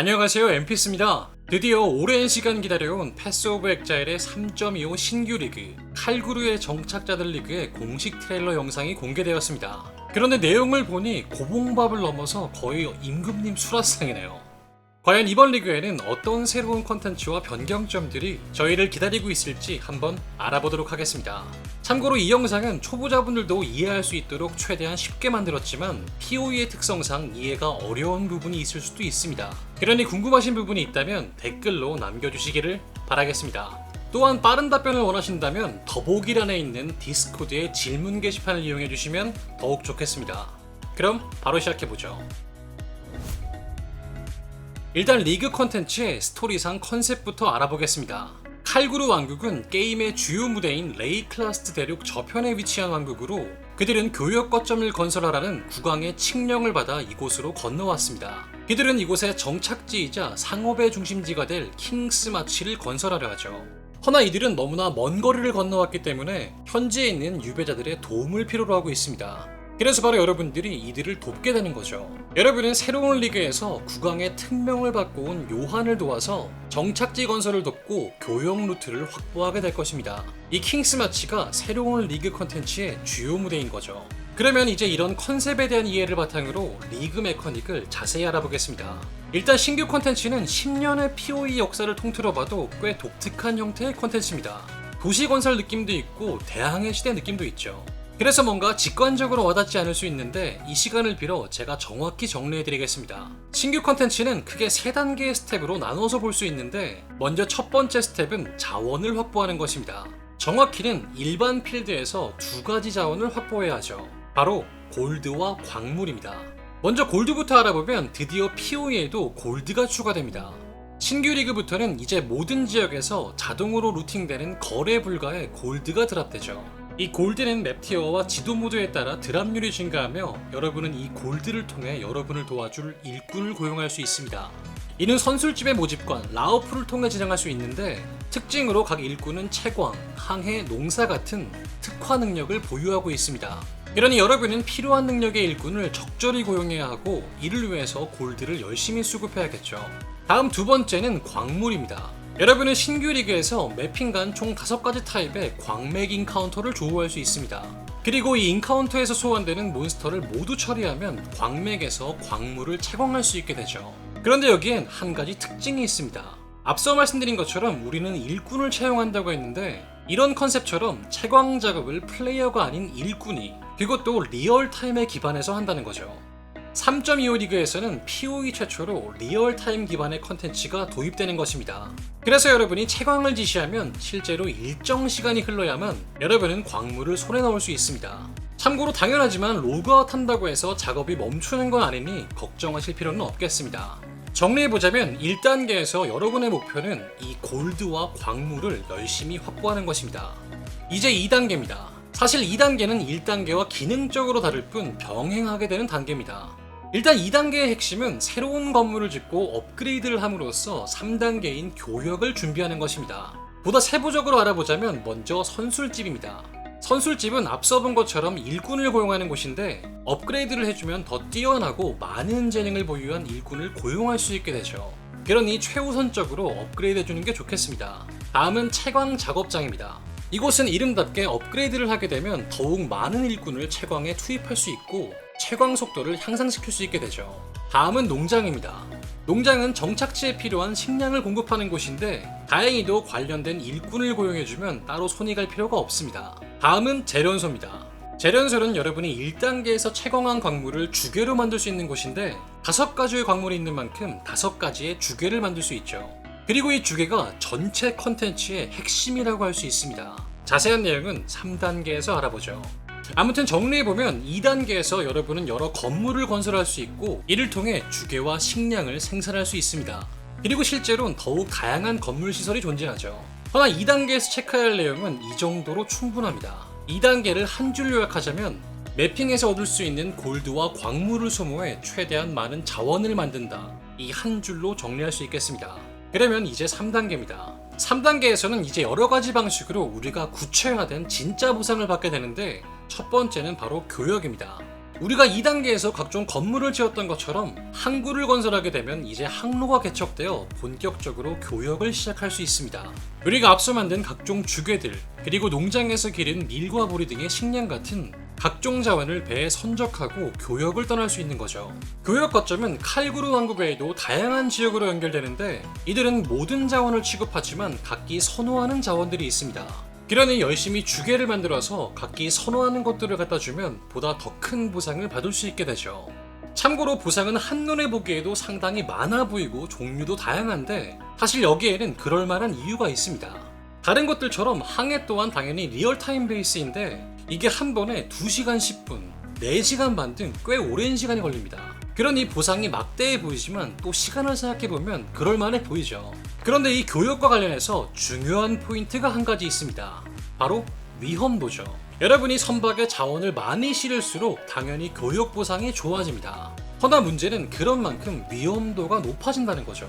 안녕하세요 엠피스입니다. 드디어 오랜 시간 기다려온 패스 오브 엑자일의 3.25 신규 리그 칼구루의 정착자들 리그의 공식 트레일러 영상이 공개되었습니다. 그런데 내용을 보니 고봉밥을 넘어서 거의 임금님 수라상이네요. 과연 이번 리그에는 어떤 새로운 컨텐츠와 변경점들이 저희를 기다리고 있을지 한번 알아보도록 하겠습니다. 참고로 이 영상은 초보자분들도 이해할 수 있도록 최대한 쉽게 만들었지만 POE의 특성상 이해가 어려운 부분이 있을 수도 있습니다. 그러니 궁금하신 부분이 있다면 댓글로 남겨주시기를 바라겠습니다. 또한 빠른 답변을 원하신다면 더보기란에 있는 디스코드의 질문 게시판을 이용해 주시면 더욱 좋겠습니다. 그럼 바로 시작해보죠. 일단 리그 컨텐츠의 스토리상 컨셉부터 알아보겠습니다. 칼구루 왕국은 게임의 주요 무대인 레이클라스트 대륙 저편에 위치한 왕국으로 그들은 교역 거점을 건설하라는 국왕의 칙령을 받아 이곳으로 건너왔습니다. 그들은 이곳의 정착지이자 상업의 중심지가 될 킹스마치를 건설하려 하죠. 허나 이들은 너무나 먼 거리를 건너왔기 때문에 현지에 있는 유배자들의 도움을 필요로 하고 있습니다. 그래서 바로 여러분들이 이들을 돕게 되는 거죠. 여러분은 새로운 리그에서 국왕의 특명을 받고 온 요한을 도와서 정착지 건설을 돕고 교역 루트를 확보하게 될 것입니다. 이 킹스마치가 새로운 리그 컨텐츠의 주요 무대인 거죠. 그러면 이제 이런 컨셉에 대한 이해를 바탕으로 리그 메커닉을 자세히 알아보겠습니다. 일단 신규 컨텐츠는 10년의 POE 역사를 통틀어 봐도 꽤 독특한 형태의 컨텐츠입니다. 도시 건설 느낌도 있고 대항해 시대 느낌도 있죠. 그래서 뭔가 직관적으로 와닿지 않을 수 있는데 이 시간을 빌어 제가 정확히 정리해드리겠습니다. 신규 컨텐츠는 크게 세 단계의 스텝으로 나눠서 볼 수 있는데 먼저 첫 번째 스텝은 자원을 확보하는 것입니다. 정확히는 일반 필드에서 두 가지 자원을 확보해야 하죠. 바로 골드와 광물입니다. 먼저 골드부터 알아보면 드디어 POE에도 골드가 추가됩니다. 신규 리그부터는 이제 모든 지역에서 자동으로 루팅되는 거래 불가의 골드가 드랍되죠. 이 골드는 맵 티어와 지도 모드에 따라 드랍률이 증가하며 여러분은 이 골드를 통해 여러분을 도와줄 일꾼을 고용할 수 있습니다. 이는 선술집의 모집관 라우프를 통해 진행할 수 있는데 특징으로 각 일꾼은 채광, 항해, 농사 같은 특화 능력을 보유하고 있습니다. 그러니 여러분은 필요한 능력의 일꾼을 적절히 고용해야 하고 이를 위해서 골드를 열심히 수급해야겠죠. 다음 두 번째는 광물입니다. 여러분은 신규 리그에서 매핑 간 총 5가지 타입의 광맥 인카운터를 조우할 수 있습니다. 그리고 이 인카운터에서 소환되는 몬스터를 모두 처리하면 광맥에서 광물을 채광할 수 있게 되죠. 그런데 여기엔 한 가지 특징이 있습니다. 앞서 말씀드린 것처럼 우리는 일꾼을 채용한다고 했는데 이런 컨셉처럼 채광 작업을 플레이어가 아닌 일꾼이 그것도 리얼타임에 기반해서 한다는 거죠. 3.25 리그에서는 POE 최초로 리얼타임 기반의 컨텐츠가 도입되는 것입니다. 그래서 여러분이 채광을 지시하면 실제로 일정 시간이 흘러야만 여러분은 광물을 손에 넣을 수 있습니다. 참고로 당연하지만 로그아웃 한다고 해서 작업이 멈추는 건 아니니 걱정하실 필요는 없겠습니다. 정리해보자면 1단계에서 여러분의 목표는 이 골드와 광물을 열심히 확보하는 것입니다. 이제 2단계입니다. 사실 2단계는 1단계와 기능적으로 다를 뿐 병행하게 되는 단계입니다. 일단 2단계의 핵심은 새로운 건물을 짓고 업그레이드를 함으로써 3단계인 교역을 준비하는 것입니다. 보다 세부적으로 알아보자면 먼저 선술집입니다. 선술집은 앞서 본 것처럼 일꾼을 고용하는 곳인데 업그레이드를 해주면 더 뛰어나고 많은 재능을 보유한 일꾼을 고용할 수 있게 되죠. 그러니 최우선적으로 업그레이드 해주는 게 좋겠습니다. 다음은 채광 작업장입니다. 이곳은 이름답게 업그레이드를 하게 되면 더욱 많은 일꾼을 채광에 투입할 수 있고 채광 속도를 향상시킬 수 있게 되죠. 다음은 농장입니다. 농장은 정착지에 필요한 식량을 공급하는 곳인데 다행히도 관련된 일꾼을 고용해주면 따로 손이 갈 필요가 없습니다. 다음은 재련소입니다. 재련소는 여러분이 1단계에서 채광한 광물을 주괴로 만들 수 있는 곳인데 다섯 가지의 광물이 있는 만큼 다섯 가지의 주괴를 만들 수 있죠. 그리고 이 주괴가 전체 컨텐츠의 핵심이라고 할 수 있습니다. 자세한 내용은 3단계에서 알아보죠. 아무튼 정리해보면 2단계에서 여러분은 여러 건물을 건설할 수 있고 이를 통해 주괴와 식량을 생산할 수 있습니다. 그리고 실제로는 더욱 다양한 건물 시설이 존재하죠. 허나 2단계에서 체크해야 할 내용은 이 정도로 충분합니다. 2단계를 한 줄 요약하자면 매핑에서 얻을 수 있는 골드와 광물을 소모해 최대한 많은 자원을 만든다. 이 한 줄로 정리할 수 있겠습니다. 그러면 이제 3단계입니다. 3단계에서는 이제 여러 가지 방식으로 우리가 구체화된 진짜 보상을 받게 되는데 첫 번째는 바로 교역입니다. 우리가 2단계에서 각종 건물을 지었던 것처럼 항구를 건설하게 되면 이제 항로가 개척되어 본격적으로 교역을 시작할 수 있습니다. 우리가 앞서 만든 각종 주괴들, 그리고 농장에서 기른 밀과 보리 등의 식량 같은 각종 자원을 배에 선적하고 교역을 떠날 수 있는 거죠. 교역 거점은 칼구르 왕국 외에도 다양한 지역으로 연결되는데 이들은 모든 자원을 취급하지만 각기 선호하는 자원들이 있습니다. 그러니 열심히 주계를 만들어서 각기 선호하는 것들을 갖다 주면 보다 더 큰 보상을 받을 수 있게 되죠. 참고로 보상은 한눈에 보기에도 상당히 많아 보이고 종류도 다양한데 사실 여기에는 그럴 만한 이유가 있습니다. 다른 것들처럼 항해 또한 당연히 리얼타임 베이스인데 이게 한 번에 2시간 10분, 4시간 반 등 꽤 오랜 시간이 걸립니다. 그러니 보상이 막대해 보이지만 또 시간을 생각해보면 그럴만해 보이죠. 그런데 이 교육과 관련해서 중요한 포인트가 한 가지 있습니다. 바로 위험도죠. 여러분이 선박에 자원을 많이 실을수록 당연히 교육 보상이 좋아집니다. 허나 문제는 그런 만큼 위험도가 높아진다는 거죠.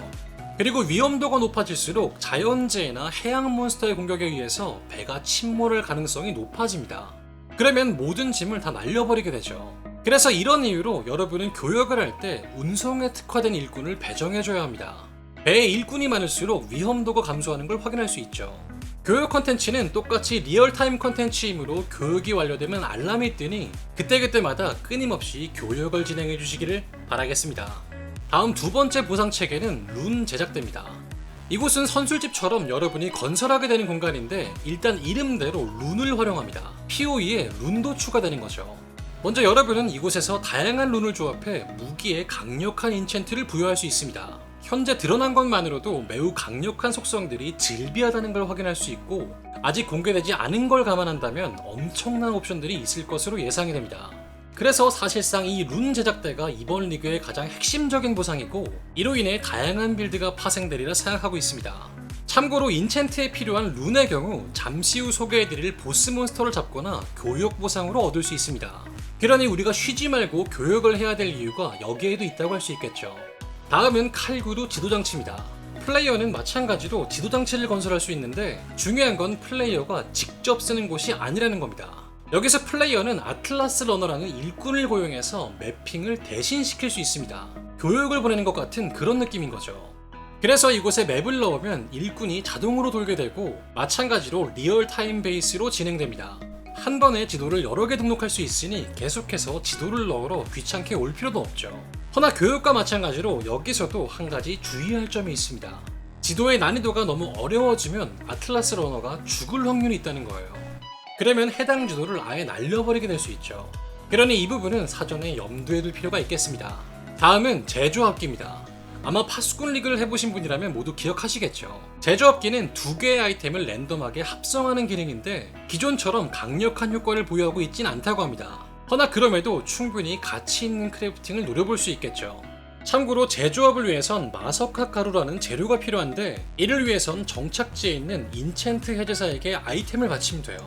그리고 위험도가 높아질수록 자연재해나 해양 몬스터의 공격에 의해서 배가 침몰할 가능성이 높아집니다. 그러면 모든 짐을 다 날려버리게 되죠. 그래서 이런 이유로 여러분은 교역을 할 때 운송에 특화된 일꾼을 배정해줘야 합니다. 배에 일꾼이 많을수록 위험도가 감소하는 걸 확인할 수 있죠. 교육 컨텐츠는 똑같이 리얼타임 컨텐츠이므로 교육이 완료되면 알람이 뜨니 그때그때마다 끊임없이 교육을 진행해 주시기를 바라겠습니다. 다음 두 번째 보상 체계는 룬 제작대입니다. 이곳은 선술집처럼 여러분이 건설하게 되는 공간인데 일단 이름대로 룬을 활용합니다. POE에 룬도 추가되는 거죠. 먼저 여러분은 이곳에서 다양한 룬을 조합해 무기에 강력한 인챈트를 부여할 수 있습니다. 현재 드러난 것만으로도 매우 강력한 속성들이 질비하다는 걸 확인할 수 있고 아직 공개되지 않은 걸 감안한다면 엄청난 옵션들이 있을 것으로 예상이 됩니다. 그래서 사실상 이 룬 제작대가 이번 리그의 가장 핵심적인 보상이고 이로 인해 다양한 빌드가 파생되리라 생각하고 있습니다. 참고로 인챈트에 필요한 룬의 경우 잠시 후 소개해드릴 보스 몬스터를 잡거나 교역 보상으로 얻을 수 있습니다. 그러니 우리가 쉬지 말고 교역을 해야 될 이유가 여기에도 있다고 할 수 있겠죠. 다음은 칼구루 지도장치입니다. 플레이어는 마찬가지로 지도장치를 건설할 수 있는데 중요한 건 플레이어가 직접 쓰는 곳이 아니라는 겁니다. 여기서 플레이어는 아틀라스 러너라는 일꾼을 고용해서 매핑을 대신 시킬 수 있습니다. 교육을 보내는 것 같은 그런 느낌인 거죠. 그래서 이곳에 맵을 넣으면 일꾼이 자동으로 돌게 되고 마찬가지로 리얼타임 베이스로 진행됩니다. 한 번에 지도를 여러 개 등록할 수 있으니 계속해서 지도를 넣으러 귀찮게 올 필요도 없죠. 허나 교육과 마찬가지로 여기서도 한 가지 주의할 점이 있습니다. 지도의 난이도가 너무 어려워지면 아틀라스 러너가 죽을 확률이 있다는 거예요. 그러면 해당 지도를 아예 날려버리게 될 수 있죠. 그러니 이 부분은 사전에 염두에 둘 필요가 있겠습니다. 다음은 제조합기입니다. 아마 파수꾼 리그를 해보신 분이라면 모두 기억하시겠죠. 제조업기는 두 개의 아이템을 랜덤하게 합성하는 기능인데 기존처럼 강력한 효과를 보유하고 있진 않다고 합니다. 허나 그럼에도 충분히 가치 있는 크래프팅을 노려볼 수 있겠죠. 참고로 제조업을 위해선 마석학 가루라는 재료가 필요한데 이를 위해선 정착지에 있는 인챈트 해제사에게 아이템을 바치면 돼요.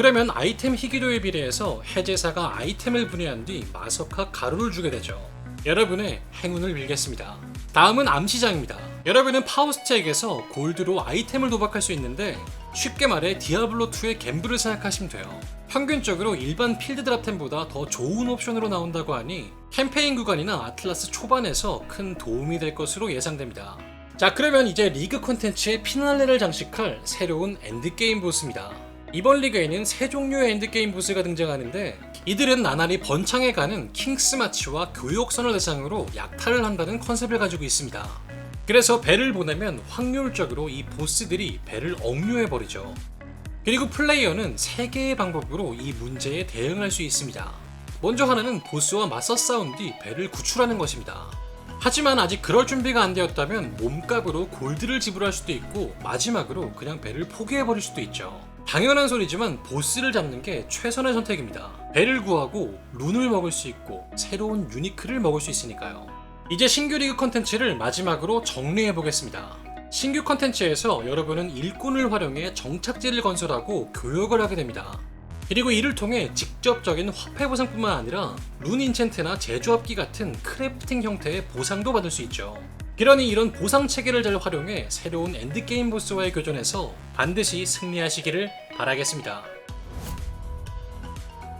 그러면 아이템 희귀도에 비례해서 해제사가 아이템을 분해한 뒤 마석학 가루를 주게 되죠. 여러분의 행운을 빌겠습니다. 다음은 암시장입니다. 여러분은 파우스트에게서 골드로 아이템을 도박할 수 있는데 쉽게 말해 디아블로2의 갬블을 생각하시면 돼요. 평균적으로 일반 필드 드랍템보다 더 좋은 옵션으로 나온다고 하니 캠페인 구간이나 아틀라스 초반에서 큰 도움이 될 것으로 예상됩니다. 자 그러면 이제 리그 콘텐츠의 피날레를 장식할 새로운 엔드게임 보스입니다. 이번 리그에는 세 종류의 엔드게임 보스가 등장하는데 이들은 나날이 번창해 가는 킹스 마치와 교역선을 대상으로 약탈을 한다는 컨셉을 가지고 있습니다. 그래서 배를 보내면 확률적으로 이 보스들이 배를 억류해 버리죠. 그리고 플레이어는 세 개의 방법으로 이 문제에 대응할 수 있습니다. 먼저 하나는 보스와 맞서 싸운 뒤 배를 구출하는 것입니다. 하지만 아직 그럴 준비가 안 되었다면 몸값으로 골드를 지불할 수도 있고 마지막으로 그냥 배를 포기해버릴 수도 있죠. 당연한 소리지만 보스를 잡는 게 최선의 선택입니다. 배를 구하고 룬을 먹을 수 있고 새로운 유니크를 먹을 수 있으니까요. 이제 신규 리그 컨텐츠를 마지막으로 정리해 보겠습니다. 신규 컨텐츠에서 여러분은 일꾼을 활용해 정착지를 건설하고 교역을 하게 됩니다. 그리고 이를 통해 직접적인 화폐 보상뿐만 아니라 룬 인챈트나 제조합기 같은 크래프팅 형태의 보상도 받을 수 있죠. 그러니 이런 보상 체계를 잘 활용해 새로운 엔드게임 보스와의 교전에서 반드시 승리하시기를 바라겠습니다.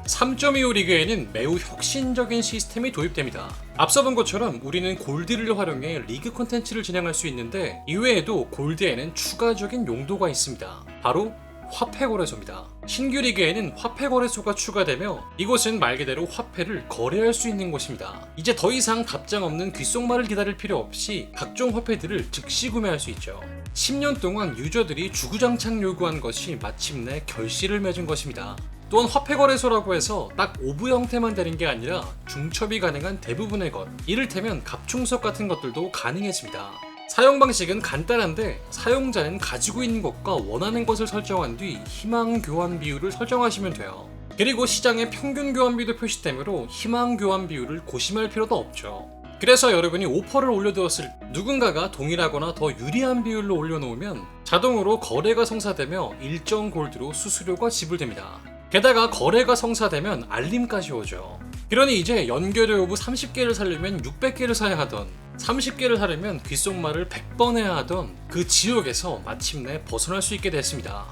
3.25 리그에는 매우 혁신적인 시스템이 도입됩니다. 앞서 본 것처럼 우리는 골드를 활용해 리그 콘텐츠를 진행할 수 있는데 이외에도 골드에는 추가적인 용도가 있습니다. 바로 화폐 거래소입니다. 신규 리그에는 화폐 거래소가 추가되며 이곳은 말 그대로 화폐를 거래할 수 있는 곳입니다. 이제 더 이상 답장 없는 귓속말을 기다릴 필요 없이 각종 화폐들을 즉시 구매할 수 있죠. 10년 동안 유저들이 주구장창 요구한 것이 마침내 결실을 맺은 것입니다. 또한 화폐 거래소라고 해서 딱 오브 형태만 되는 게 아니라 중첩이 가능한 대부분의 것, 이를테면 갑충석 같은 것들도 가능해집니다. 사용 방식은 간단한데 사용자는 가지고 있는 것과 원하는 것을 설정한 뒤 희망 교환 비율을 설정하시면 돼요. 그리고 시장의 평균 교환비도 표시되므로 희망 교환 비율을 고심할 필요도 없죠. 그래서 여러분이 오퍼를 올려두었을 누군가가 동일하거나 더 유리한 비율로 올려놓으면 자동으로 거래가 성사되며 일정 골드로 수수료가 지불됩니다. 게다가 거래가 성사되면 알림까지 오죠. 그러니 이제 연결의 오브 30개를 살려면 600개를 사야 하던 30개를 사려면 귓속말을 100번 해야 하던 그 지옥에서 마침내 벗어날 수 있게 됐습니다.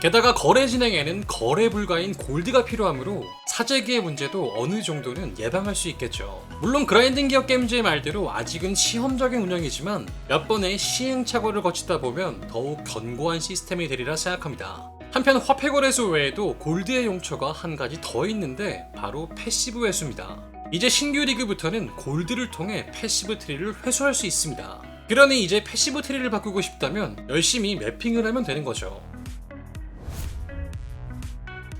게다가 거래 진행에는 거래 불가인 골드가 필요하므로 사재기의 문제도 어느 정도는 예방할 수 있겠죠. 물론 그라인딩 기업 게임즈의 말대로 아직은 시험적인 운영이지만 몇 번의 시행착오를 거치다 보면 더욱 견고한 시스템이 되리라 생각합니다. 한편 화폐 거래소 외에도 골드의 용처가 한 가지 더 있는데 바로 패시브 회수입니다. 이제 신규 리그부터는 골드를 통해 패시브 트리를 회수할 수 있습니다. 그러니 이제 패시브 트리를 바꾸고 싶다면 열심히 매핑을 하면 되는 거죠.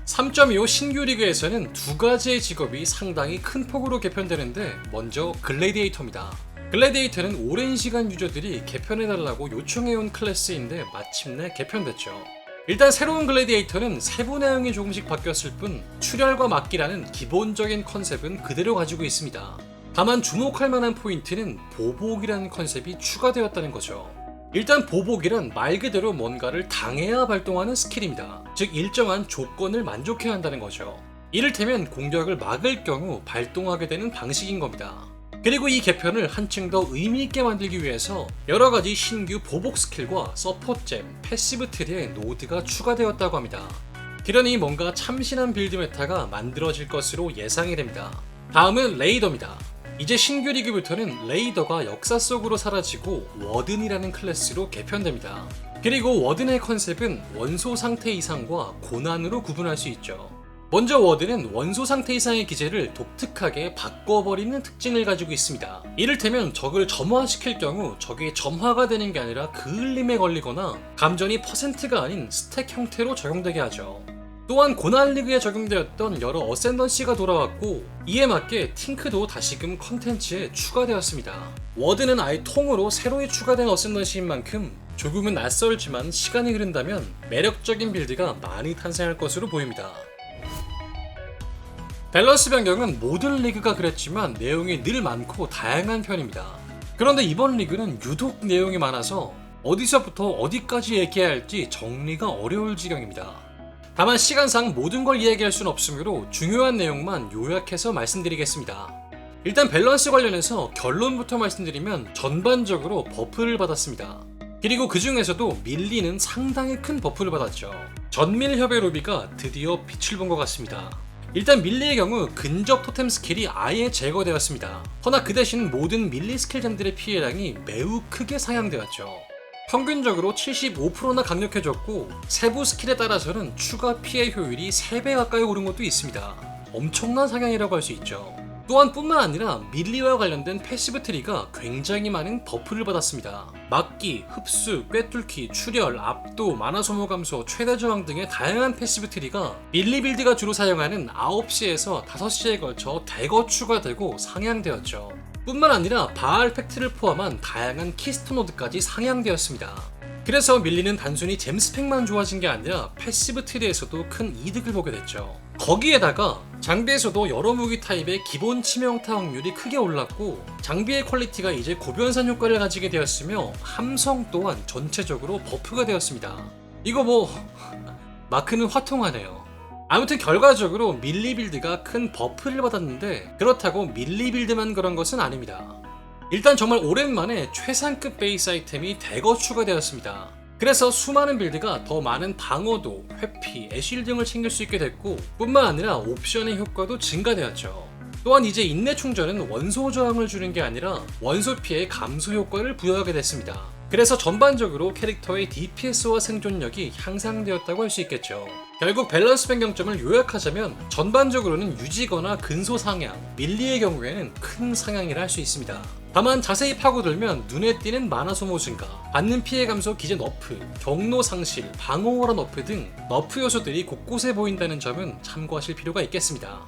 3.25 신규 리그에서는 두 가지의 직업이 상당히 큰 폭으로 개편되는데 먼저 글래디에이터입니다. 글래디에이터는 오랜 시간 유저들이 개편해달라고 요청해온 클래스인데 마침내 개편됐죠. 일단 새로운 글래디에이터는 세부 내용이 조금씩 바뀌었을 뿐 출혈과 막기라는 기본적인 컨셉은 그대로 가지고 있습니다. 다만 주목할 만한 포인트는 보복이라는 컨셉이 추가되었다는 거죠. 일단 보복이란 말 그대로 뭔가를 당해야 발동하는 스킬입니다. 즉 일정한 조건을 만족해야 한다는 거죠. 이를테면 공격을 막을 경우 발동하게 되는 방식인 겁니다. 그리고 이 개편을 한층 더 의미있게 만들기 위해서 여러가지 신규 보복 스킬과 서포트잼, 패시브 트리에 노드가 추가되었다고 합니다. 그러니 뭔가 참신한 빌드 메타가 만들어질 것으로 예상이 됩니다. 다음은 레이더입니다. 이제 신규 리그부터는 레이더가 역사 속으로 사라지고 워든이라는 클래스로 개편됩니다. 그리고 워든의 컨셉은 원소 상태 이상과 고난으로 구분할 수 있죠. 먼저 워드는 원소 상태 이상의 기제를 독특하게 바꿔버리는 특징을 가지고 있습니다. 이를테면 적을 점화시킬 경우 적이 점화가 되는 게 아니라 그을림에 걸리거나 감전이 퍼센트가 아닌 스택 형태로 적용되게 하죠. 또한 고난 리그에 적용되었던 여러 어센던시가 돌아왔고 이에 맞게 팅크도 다시금 컨텐츠에 추가되었습니다. 워드는 아예 통으로 새로 추가된 어센던시인 만큼 조금은 낯설지만 시간이 흐른다면 매력적인 빌드가 많이 탄생할 것으로 보입니다. 밸런스 변경은 모든 리그가 그랬지만 내용이 늘 많고 다양한 편입니다. 그런데 이번 리그는 유독 내용이 많아서 어디서부터 어디까지 얘기해야 할지 정리가 어려울 지경입니다. 다만 시간상 모든 걸 이야기할 수는 없으므로 중요한 내용만 요약해서 말씀드리겠습니다. 일단 밸런스 관련해서 결론부터 말씀드리면 전반적으로 버프를 받았습니다. 그리고 그 중에서도 밀리는 상당히 큰 버프를 받았죠. 전밀 협의 로비가 드디어 빛을 본 것 같습니다. 일단 밀리의 경우 근접 토템 스킬이 아예 제거되었습니다. 허나 그 대신 모든 밀리 스킬템들의 피해량이 매우 크게 상향되었죠. 평균적으로 75%나 강력해졌고 세부 스킬에 따라서는 추가 피해 효율이 3배 가까이 오른 것도 있습니다. 엄청난 상향이라고 할 수 있죠. 또한 뿐만 아니라 밀리와 관련된 패시브 트리가 굉장히 많은 버프를 받았습니다. 막기, 흡수, 꿰뚫기, 출혈, 압도, 만화 소모 감소, 최대 저항 등의 다양한 패시브 트리가 밀리 빌드가 주로 사용하는 9시에서 5시에 걸쳐 대거 추가되고 상향되었죠. 뿐만 아니라 바알 팩트를 포함한 다양한 키스톤 노드까지 상향되었습니다. 그래서 밀리는 단순히 잼스펙만 좋아진 게 아니라 패시브 트리에서도 큰 이득을 보게 됐죠. 거기에다가 장비에서도 여러 무기 타입의 기본 치명타 확률이 크게 올랐고 장비의 퀄리티가 이제 고변산 효과를 가지게 되었으며 함성 또한 전체적으로 버프가 되었습니다. 이거 뭐 마크는 화통하네요. 아무튼 결과적으로 밀리 빌드가 큰 버프를 받았는데 그렇다고 밀리 빌드만 그런 것은 아닙니다. 일단 정말 오랜만에 최상급 베이스 아이템이 대거 추가되었습니다. 그래서 수많은 빌드가 더 많은 방어도, 회피, 애쉬 등을 챙길 수 있게 됐고 뿐만 아니라 옵션의 효과도 증가되었죠. 또한 이제 인내 충전은 원소 저항을 주는 게 아니라 원소 피해 감소 효과를 부여하게 됐습니다. 그래서 전반적으로 캐릭터의 DPS와 생존력이 향상되었다고 할 수 있겠죠. 결국 밸런스 변경점을 요약하자면 전반적으로는 유지거나 근소 상향, 밀리의 경우에는 큰 상향이라 할 수 있습니다. 다만 자세히 파고들면 눈에 띄는 마나 소모 증가, 받는 피해 감소 기재 너프, 경로 상실, 방어호라 너프 등 너프 요소들이 곳곳에 보인다는 점은 참고하실 필요가 있겠습니다.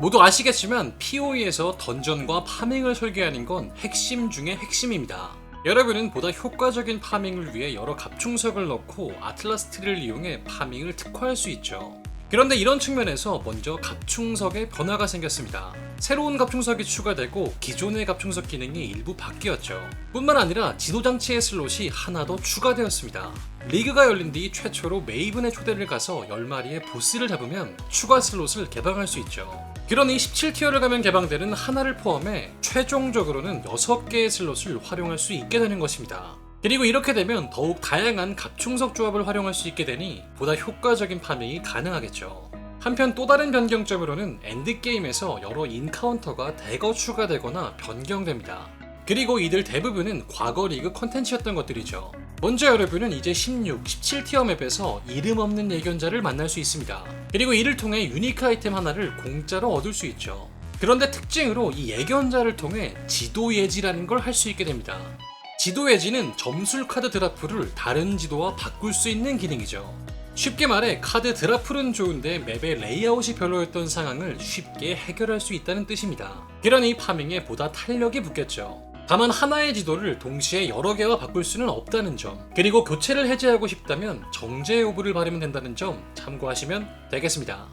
모두 아시겠지만 PoE에서 던전과 파밍을 설계하는 건 핵심 중의 핵심입니다. 여러분은 보다 효과적인 파밍을 위해 여러 갑충석을 넣고 아틀라스 트리를 이용해 파밍을 특화할 수 있죠. 그런데 이런 측면에서 먼저 갑충석에 변화가 생겼습니다. 새로운 갑충석이 추가되고 기존의 갑충석 기능이 일부 바뀌었죠. 뿐만 아니라 지도장치의 슬롯이 하나 더 추가되었습니다. 리그가 열린 뒤 최초로 메이븐의 초대를 가서 10마리의 보스를 잡으면 추가 슬롯을 개방할 수 있죠. 그러니 17티어를 가면 개방되는 하나를 포함해 최종적으로는 6개의 슬롯을 활용할 수 있게 되는 것입니다. 그리고 이렇게 되면 더욱 다양한 갑충석 조합을 활용할 수 있게 되니 보다 효과적인 파밍이 가능하겠죠. 한편 또 다른 변경점으로는 엔드게임에서 여러 인카운터가 대거 추가되거나 변경됩니다. 그리고 이들 대부분은 과거 리그 컨텐츠였던 것들이죠. 먼저 여러분은 이제 16, 17티어 맵에서 이름 없는 예견자를 만날 수 있습니다. 그리고 이를 통해 유니크 아이템 하나를 공짜로 얻을 수 있죠. 그런데 특징으로 이 예견자를 통해 지도 예지라는 걸 할 수 있게 됩니다. 지도 예지는 점술 카드 드라프를 다른 지도와 바꿀 수 있는 기능이죠. 쉽게 말해 카드 드라프는 좋은데 맵의 레이아웃이 별로였던 상황을 쉽게 해결할 수 있다는 뜻입니다. 그러니 파밍에 보다 탄력이 붙겠죠. 다만 하나의 지도를 동시에 여러 개와 바꿀 수는 없다는 점, 그리고 교체를 해제하고 싶다면 정제 오브를 바르면 된다는 점 참고하시면 되겠습니다.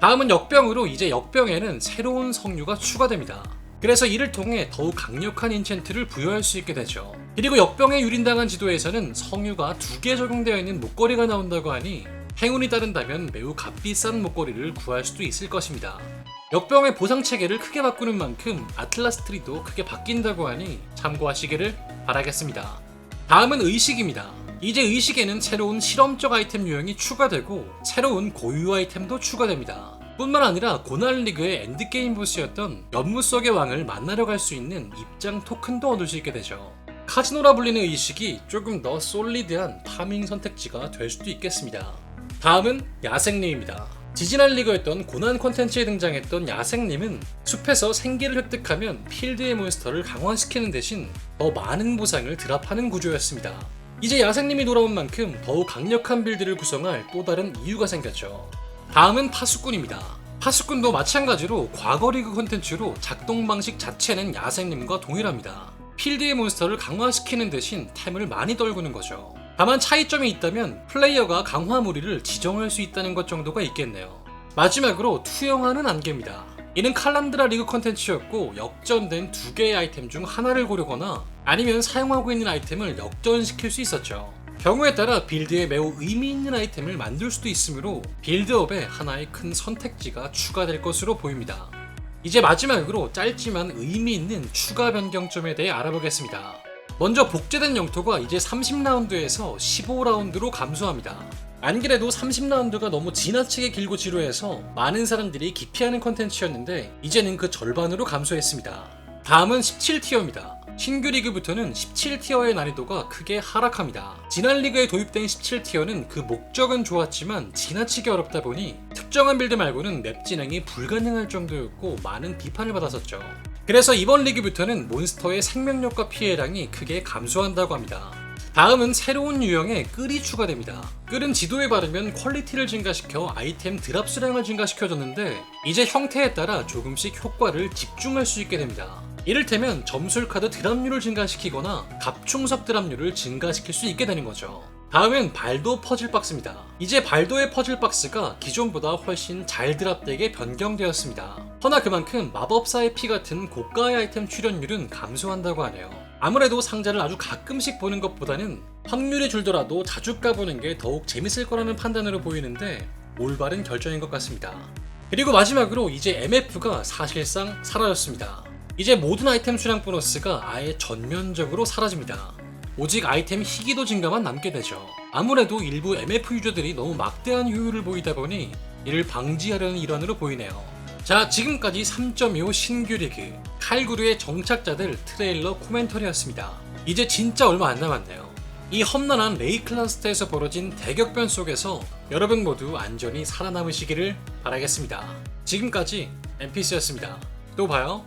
다음은 역병으로 이제 역병에는 새로운 성류가 추가됩니다. 그래서 이를 통해 더욱 강력한 인챈트를 부여할 수 있게 되죠. 그리고 역병에 유린당한 지도에서는 성유가 두 개 적용되어 있는 목걸이가 나온다고 하니 행운이 따른다면 매우 값비싼 목걸이를 구할 수도 있을 것입니다. 역병의 보상 체계를 크게 바꾸는 만큼 아틀라스 트리도 크게 바뀐다고 하니 참고하시기를 바라겠습니다. 다음은 의식입니다. 이제 의식에는 새로운 실험적 아이템 유형이 추가되고 새로운 고유 아이템도 추가됩니다. 뿐만 아니라 고난 리그의 엔드게임 보스였던 연무 속의 왕을 만나러 갈 수 있는 입장 토큰도 얻을 수 있게 되죠. 카지노라 불리는 의식이 조금 더 솔리드한 파밍 선택지가 될 수도 있겠습니다. 다음은 야생님입니다. 지지난 리그였던 고난 콘텐츠에 등장했던 야생님은 숲에서 생기를 획득하면 필드의 몬스터를 강화시키는 대신 더 많은 보상을 드랍하는 구조였습니다. 이제 야생님이 돌아온 만큼 더욱 강력한 빌드를 구성할 또 다른 이유가 생겼죠. 다음은 파수꾼입니다. 파수꾼도 마찬가지로 과거 리그 콘텐츠로 작동 방식 자체는 야생님과 동일합니다. 필드의 몬스터를 강화시키는 대신 템을 많이 떨구는 거죠. 다만 차이점이 있다면 플레이어가 강화 무리를 지정할 수 있다는 것 정도가 있겠네요. 마지막으로 투영하는 안개입니다. 이는 칼란드라 리그 컨텐츠였고 역전된 두 개의 아이템 중 하나를 고르거나 아니면 사용하고 있는 아이템을 역전시킬 수 있었죠. 경우에 따라 빌드에 매우 의미 있는 아이템을 만들 수도 있으므로 빌드업에 하나의 큰 선택지가 추가될 것으로 보입니다. 이제 마지막으로 짧지만 의미 있는 추가 변경점에 대해 알아보겠습니다. 먼저 복제된 영토가 이제 30라운드에서 15라운드로 감소합니다. 안 그래도 30라운드가 너무 지나치게 길고 지루해서 많은 사람들이 기피하는 컨텐츠였는데 이제는 그 절반으로 감소했습니다. 다음은 17티어입니다. 신규 리그부터는 17티어의 난이도가 크게 하락합니다. 지난 리그에 도입된 17티어는 그 목적은 좋았지만 지나치게 어렵다 보니 특정한 빌드 말고는 맵 진행이 불가능할 정도였고 많은 비판을 받았었죠. 그래서 이번 리그부터는 몬스터의 생명력과 피해량이 크게 감소한다고 합니다. 다음은 새로운 유형의 끌이 추가됩니다. 끌은 지도에 바르면 퀄리티를 증가시켜 아이템 드랍 수량을 증가시켜줬는데 이제 형태에 따라 조금씩 효과를 집중할 수 있게 됩니다. 이를테면 점술 카드 드랍률을 증가시키거나 갑충석 드랍률을 증가시킬 수 있게 되는 거죠. 다음은 발도 퍼즐 박스입니다. 이제 발도의 퍼즐 박스가 기존보다 훨씬 잘 드랍되게 변경되었습니다. 허나 그만큼 마법사의 피 같은 고가의 아이템 출연율은 감소한다고 하네요. 아무래도 상자를 아주 가끔씩 보는 것보다는 확률이 줄더라도 자주 까보는 게 더욱 재밌을 거라는 판단으로 보이는데 올바른 결정인 것 같습니다. 그리고 마지막으로 이제 MF가 사실상 사라졌습니다. 이제 모든 아이템 수량 보너스가 아예 전면적으로 사라집니다. 오직 아이템 희귀도 증가만 남게 되죠. 아무래도 일부 MF 유저들이 너무 막대한 효율을 보이다 보니 이를 방지하려는 일환으로 보이네요. 자, 지금까지 3.25 신규 리그 칼구루의 정착자들 트레일러 코멘터리였습니다. 이제 진짜 얼마 안 남았네요. 이 험난한 레이클라스트에서 벌어진 대격변 속에서 여러분 모두 안전히 살아남으시기를 바라겠습니다. 지금까지 NPC였습니다. 또 봐요.